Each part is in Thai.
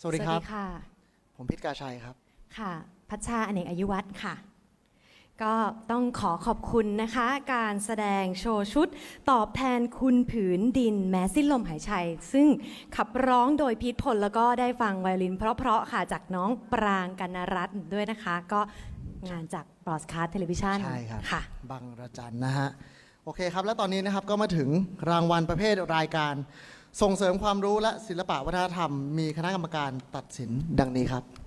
สวัสดีครับ ค่ะ ผมพิษกาชัยครับ ค่ะ พัชชาอเนกอายุวัฒน์ค่ะ ก็ต้องขอขอบคุณนะคะ การแสดงโชว์ชุด ตอบแทนคุณผืนดินแม้สิ้นลมหายใจ ซึ่งขับร้องโดยพีทพล แล้วก็ได้ฟังไวโอลินเพราะๆค่ะจากน้องปรางกันนรัตน์ด้วยนะคะ ก็งานจากบรอสคาร์เทเลวิชันใช่ครับ ค่ะบางระจันนะฮะ โอเคครับ และตอนนี้นะครับก็มาถึงรางวัลประเภทรายการ ส่งเสริมความรู้และศิลปะวัฒนธรรม มีคณะกรรมการตัดสินดังนี้ครับ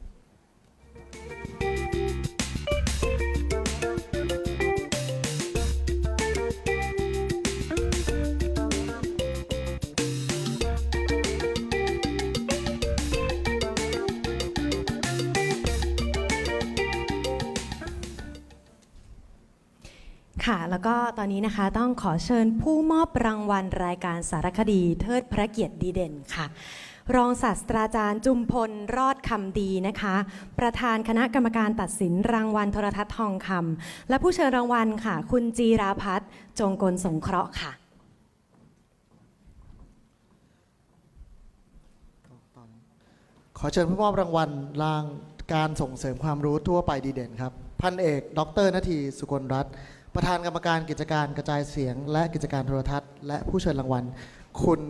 แล้วก็ตอนนี้นะคะต้องขอเชิญผู้มอบรางวัลรายการสารคดีเทิดพระเกียรติดีเด่นค่ะ รองศาสตราจารย์จุมพลรอดคำดีนะคะ ประธานคณะกรรมการตัดสินรางวัลโทรทัศน์ทองคำและผู้เชิญรางวัลค่ะ คุณจีราพัฒน์จงกลสงเคราะห์ค่ะขอเชิญผู้มอบรางวัลรางการส่งเสริมความรู้ทั่วไปดีเด่นครับ พันเอก ดรนาทีสุกลรัตน์ ประธานกรรมการกิจการกระจายเสียง และกิจการโทรทัศน์ และผู้เชิญรางวัล คุณ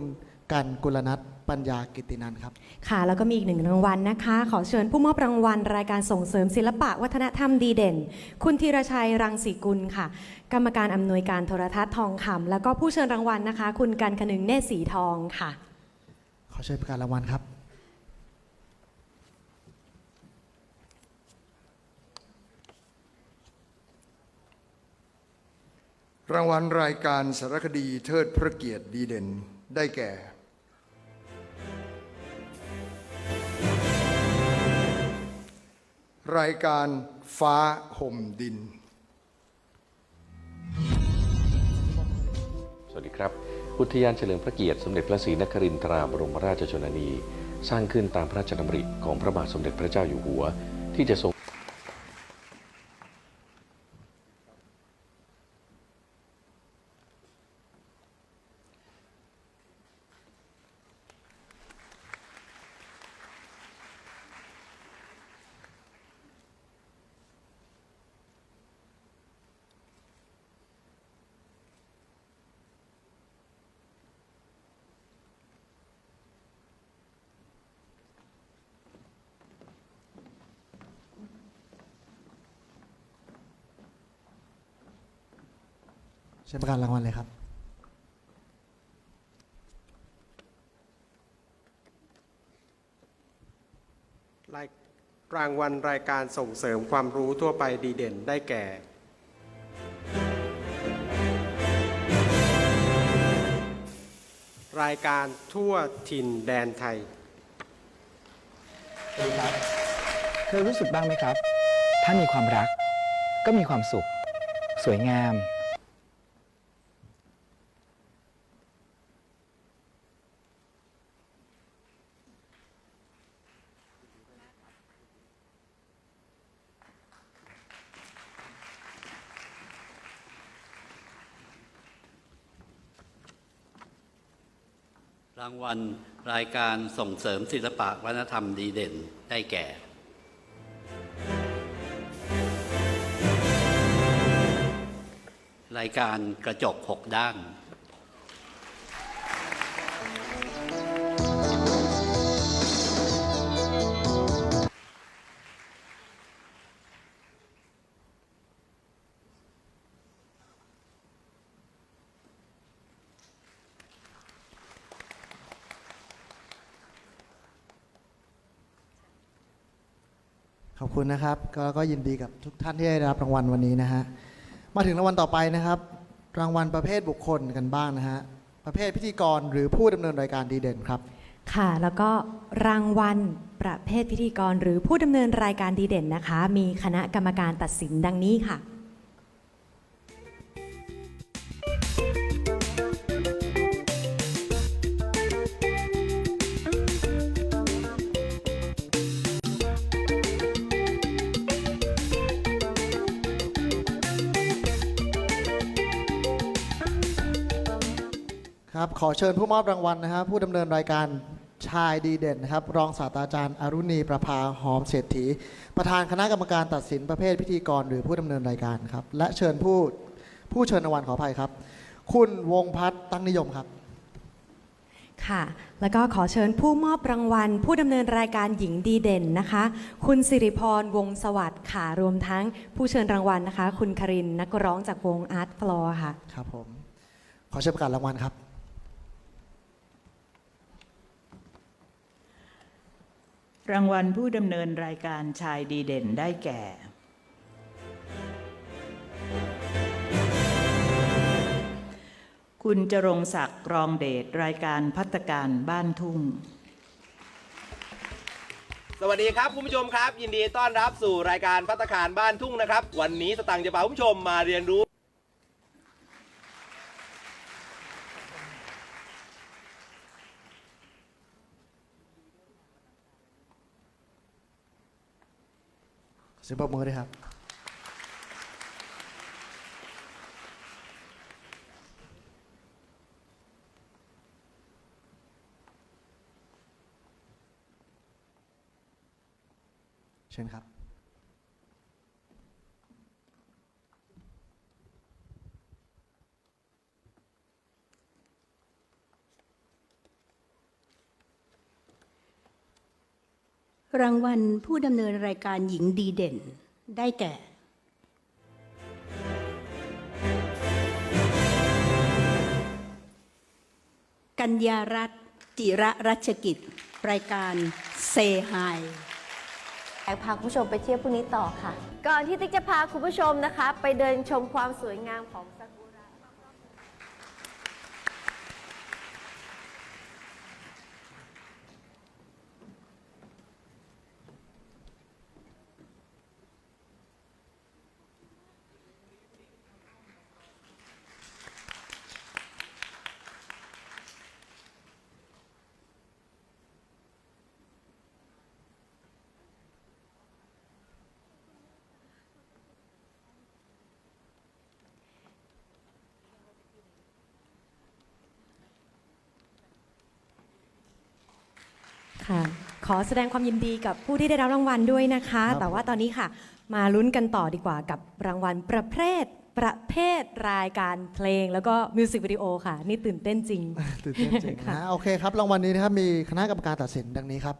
กันกุลนัทปัญญากิตินันท์ครับ ค่ะ แล้วก็มีอีกหนึ่งรางวัลนะคะ ขอเชิญผู้มอบรางวัล รายการส่งเสริมศิลปะวัฒนธรรมดีเด่น คุณธีรชัยรังสีกุลค่ะ กรรมการอำนวยการโทรทัศน์ทองคำแล้วก็ผู้เชิญรางวัลนะคะ คุณกันคนึงเนตรสีทองค่ะ ขอเชิญประกาศรางวัลครับ รางวัลรายการสารคดีเทิดพระเกียรติดีเด่นได้แก่ รายการฟ้าห่มดิน สวัสดีครับ อุทยานเฉลิมพระเกียรติสมเด็จพระศรีนครินทราบรมราชชนนี สร้างขึ้นตามพระราชดำริของพระบาทสมเด็จพระเจ้าอยู่หัว ที่จะทรง เชิญประกาศรางวัลเลยครับ รายรางวัลรายการส่งเสริมความรู้ทั่วไปดีเด่นได้แก่ รายการทั่วถิ่นแดนไทยสวัสดีครับเคยรู้สึกบ้างไหมครับ ถ้ามีความรัก ก็มีความสุข สวยงามางวัลรายการส่งเสริมศิลปะวัฒนธรรมดีเด่นได้แก่ รายการกระจกหกด้าน ขอบคุณนะครับ ก็ก็ยินดีกับทุกท่านที่ได้รับรางวัลวันนี้นะฮะ มาถึงรางวัลต่อไปนะครับ รางวัลประเภทบุคคลกันบ้างนะฮะ ประเภทพิธีกรหรือผู้ดำเนินรายการดีเด่นครับ ค่ะ แล้วก็รางวัลประเภทพิธีกรหรือผู้ดำเนินรายการดีเด่นนะคะ มีคณะกรรมการตัดสินดังนี้ค่ะ ครับขอเชิญผู้มอบรางวัลนะฮะผู้ดำเนินรายการชายดีเด่นนะครับ รองศาสตราจารย์อรุณีประภาหอมเศรษฐี ประธานคณะกรรมการตัดสินประเภทพิธีกรหรือผู้ดำเนินรายการครับ และเชิญผู้ผู้เชิญรางวัลขออภัยครับ คุณวงพัฒน์ตั้งนิยมครับ ค่ะ แล้วก็ขอเชิญผู้มอบรางวัล ผู้ดำเนินรายการหญิงดีเด่นนะคะ คุณสิริพรวงศ์สวัสดิ์ค่ะรวมทั้งผู้เชิญรางวัลนะคะ คุณครินทร์นักร้องจากวงอาร์ตฟลอร์ค่ะ ครับผม ขอเชิญประกาศรางวัลครับ รางวัลผู้ดำเนินรายการชายดีเด่นได้แก่ คุณจรงศักดิ์รองเดชรายการพัตการบ้านทุ่ง สวัสดีครับคุณผู้ชมครับ ยินดีต้อนรับสู่รายการพัตตาคารบ้านทุ่งนะครับ วันนี้สตังค์จะพาคุณผู้ชมมาเรียนรู้ สียงปรบมือด้วยครับ เชิญครับ รางวัลผู้ดำเนินรายการหญิงดีเด่น ได้แก่ กัญญารัตน์จิระรัชกิจ รายการเซไฮอยากพาคุณผู้ชมไปเที่ยวพรุ่งนี้ต่อค่ะ ก่อนที่ติ๊กจะพาคุณผู้ชมนะคะ ไปเดินชมความสวยงามของ ค่ะ ขอแสดงความยินดีกับผู้ที่ได้รับรางวัลด้วยนะคะครับแต่ว่าตอนนี้ค่ะ มาลุ้นกันต่อดีกว่ากับรางวัลประเภท ประเภทรายการเพลงแล้วก็มิวสิกวิดีโอค่ะ นี่ตื่นเต้นจริง ตื่นเต้นจริงนะโอเคครับรางวัลนี้นะครับมีคณะกรรมการตัดสินดังนี้ครับ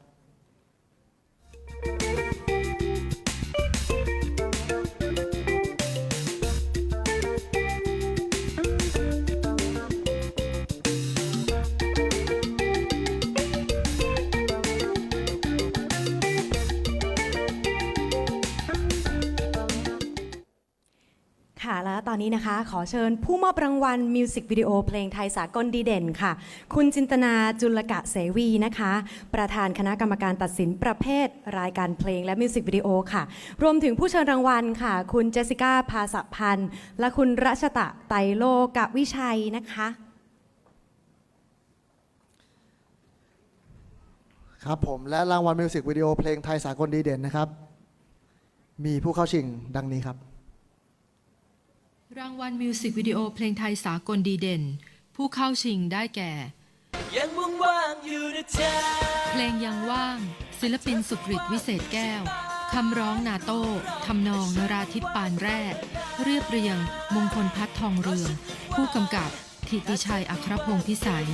ขอเชิญผู้มอบรางวัลมิวสิกวิดีโอเพลงไทยสากลดีเด่นค่ะ คุณจินตนาจุลกะเสวีนะคะ ประธานคณะกรรมการตัดสินประเภทรายการเพลงและมิวสิกวิดีโอค่ะ รวมถึงผู้เชิญรางวัลค่ะ คุณเจสสิก้าภาสพันธ์ และคุณรัชตะไตรโลกวิชัยนะคะครับผมและรางวัลมิวสิกวิดีโอเพลงไทยสากลดีเด่นนะครับ มีผู้เข้าชิงดังนี้ครับ รางวัลมิวสิกวิดีโอเพลงไทยสากลดีเด่น ผู้เข้าชิงได้แก่เพลงยังว่าง ศิลปินสุกฤตวิเศษแก้ว คำร้องนาโต้ทำนองนราธิปปานแรก เรียบเรียง มงคลพัฒนทองเรือง ผู้กำกับธิติชัยอัครพงศ์พิสัย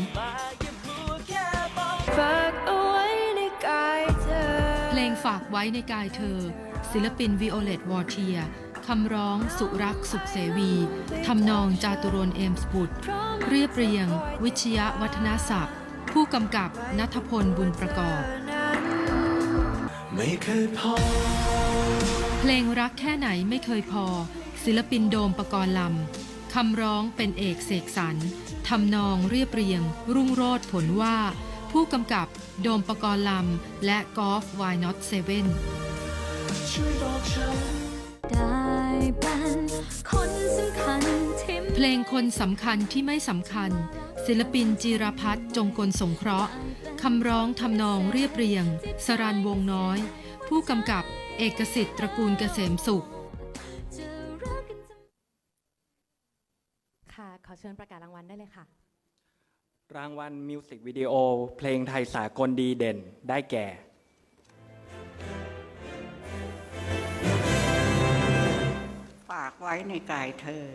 เพลงฝากไว้ในกายเธอ ศิลปินวิโอเลตวอร์เทีย คำร้องสุรักษ์สุขเสวีทำนองจาตุรนต์เอมสบุตร เรียบเรียง วิชยวัฒนศัพท์ ผู้กำกับนัทพลบุญประกอบเพลงรักแค่ไหนไม่เคยพอ ศิลปินโดมประกรณ์ลำคำร้องเป็นเอกเสกสรรทำนองเรียบเรียง รุ่งโรดผลว่า ผู้กำกับโดมประกรณ์ลำและกอล์ฟวายน็อตเซเว่นได้เป็นคนสำคัญที่เพลงคนสำคัญที่ไม่สำคัญ ศิลปินจีรพัฒน์จงกลสงเคราะห์คำร้องทำนองเรียบเรียง สรันวงน้อย ผู้กำกับเอกสิทธิ์ตระกูลเกษมสุข จะรักกันค่ะ ขอเชิญประกาศรางวัลได้เลยค่ะ รางวัลมิวสิกวิดีโอเพลงไทยสากลดีเด่นได้แก่ากไว้ในกายเธอ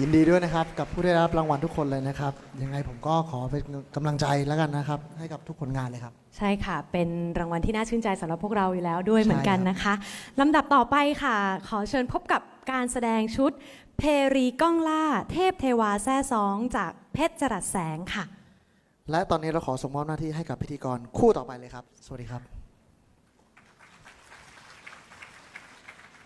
ยินดีด้วยนะครับ กับผู้ได้รับรางวัลทุกคนเลยนะครับ ยังไงผมก็ขอเป็นกำลังใจแล้วกันนะครับ ให้กับทุกผลงานเลยครับ ใช่ค่ะ เป็นรางวัลที่น่าชื่นใจสำหรับพวกเราอยู่แล้วด้วยใช่เหมือนกันครับนะคะลำดับต่อไปค่ะ ขอเชิญพบกับการแสดงชุด เพรีก้องล่า เทพเทวาแซ่ซอง จากเพชรจรัสแสงค่ะ และตอนนี้เราขอส่งมอบหน้าที่ให้กับพิธีกรคู่ต่อไปเลยครับ สวัสดีครับ